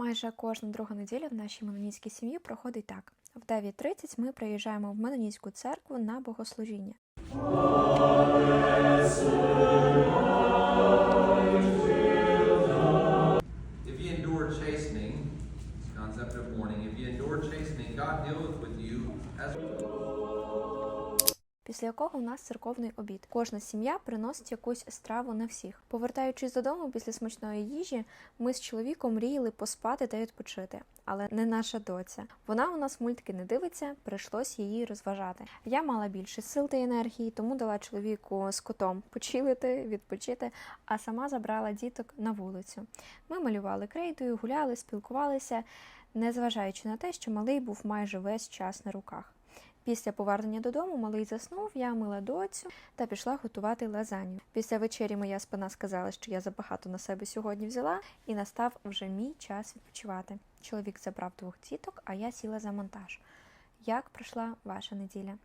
Майже кожна друга неділя в нашій менонітській сім'ї проходить так. В 9.30 ми приїжджаємо в Менонітську церкву на богослужіння. If ye endure chastening, God dealeth with you as Після якого у нас церковний обід. Кожна сім'я приносить якусь страву на всіх. Повертаючись додому після смачної їжі, ми з чоловіком мріяли поспати та відпочити. Але не наша доця. Вона у нас мультики не дивиться, прийшлось її розважати. Я мала більше сил та енергії, тому дала чоловіку з котом почилити, відпочити, а сама забрала діток на вулицю. Ми малювали крейдою, гуляли, спілкувалися, незважаючи на те, що малий був майже весь час на руках. Після повернення додому малий заснув, я мила доцю та пішла готувати лазанью. Після вечері моя спина сказала, що я забагато на себе сьогодні взяла, і настав вже мій час відпочивати. Чоловік забрав двох діток, а я сіла за монтаж. Як пройшла ваша неділя?